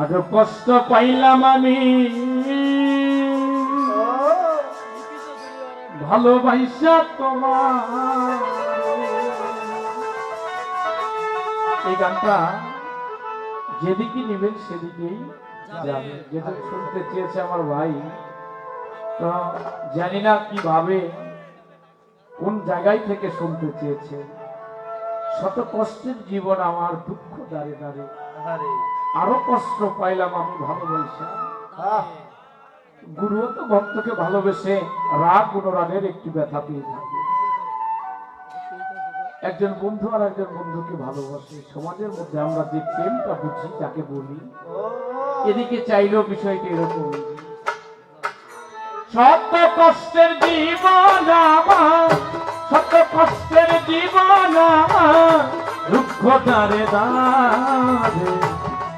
আজ কষ্ট পাইলাম আমি। ভালোবাসা তোমার। এই গানটা যেদিকে নেবেন সেদিকেই যাবে। যেটা শুনতে চেয়েছে আমার ভাই, তো জানি না কীভাবে, কোন জায়গায় থেকে শুনতে চেয়েছে। শত কষ্টের জীবন আমার দুঃখ দাঁড়ে দাঁড়ে আরও কষ্ট পাইলাম আমি ভালোবাসা গুরুও তো ভক্তকে ভালোবেসে রাগ অনুরাগের একটি ব্যথা পেয়ে থাকে। একজন বন্ধু আর একজন বন্ধুকে ভালোবাসে। সমাজের মধ্যে আমরা যে প্রেমটা বুঝি যাকে বলি এদিকে চাইলেও বিষয়টি এরকম শত কষ্টের জীবন আমার শত কষ্টের জীবন আমার দুঃখ দারে দারে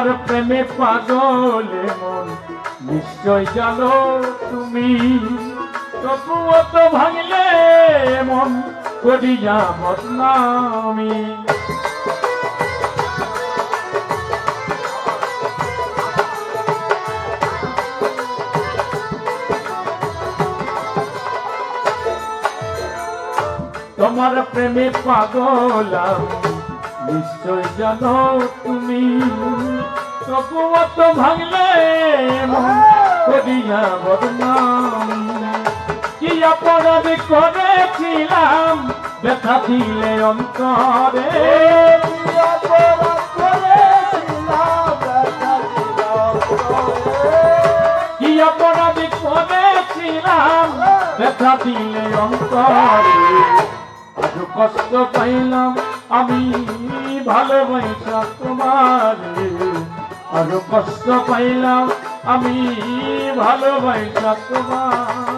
তোমার প্রেমে পাগল মন নিশ্চয় জানো তুমি, তবুও তো ভাঙলে মন করিয়া বদনামি তোমার প্রেমে পাগল নিশ্চয় জানো তুমি তবুও তো ভাঙলে করিয়া বদনাম। কি অপরাধ করেছিলাম? ব্যথা দিলে অন্তরে। কি অপরাধ করেছিলাম? ব্যথা দিলে অন্তরে। আজ কষ্ট পাইলাম আমি ভালোবাসা তোমার। আজ কষ্ট পাইলাম আমি ভালোবাসা তোমার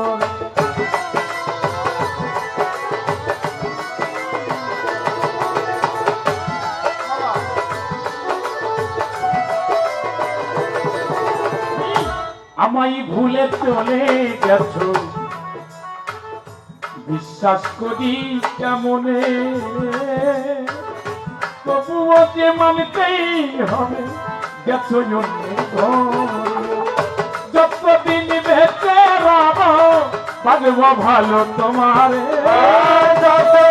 আমায় ভুলে চলে গেছো। বিশ্বাস করি কেমনে? তবুও যে মানতেই হবে গেছো যতদিন বেঁচে রব ভালো তোমারে। যতদিন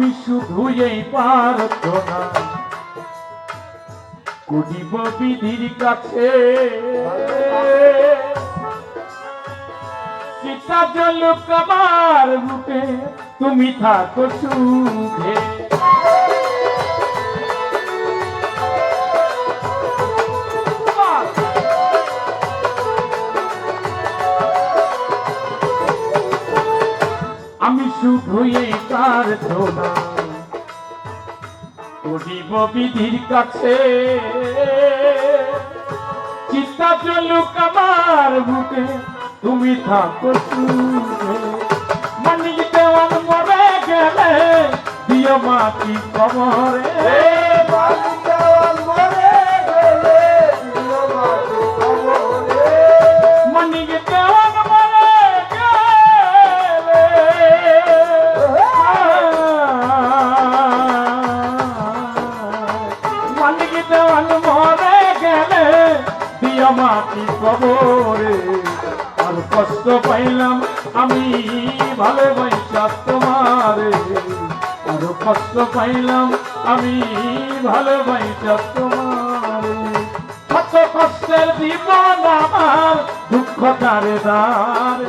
আমি শুধু এই প্রার্থনা। করিব বিধির কাছে। সীতা জল কাবার রূপে তুমি থাকো সুখে। আমি তার প্রার্থনা করিব বিধির কাছে। চিন্তা চলুক আমার বুকে, তুমি থাকো মানিয়ে দেওয়ান মরে গেলে, দিও মাটি কবরে। আমি ভালোবাসা তোমারে। আর কষ্ট পাইলাম আমি ভালোবাসা তোমারে। কত কষ্টের জীবন আমার, দুঃখ দারে দারে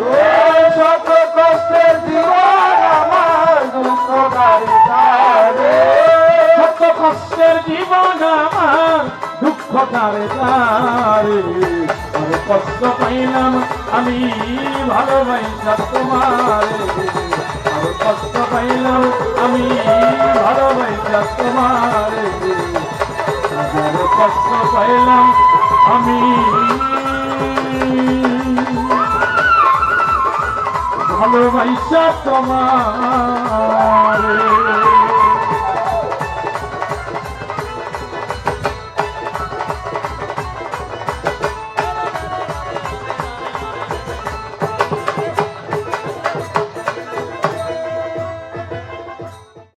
শত কষ্টের জীবন আমার, দুঃখ তারে। কত কষ্টের জীবন আমার, দুঃখ দারে দারে কষ্ট পাইলাম আমি ভালোবাসা তোমারে। কষ্ট পাইলাম আমি ভালোবাসা তোমারে। কষ্ট পাইলাম আমি ভালোবাসা তোমারে।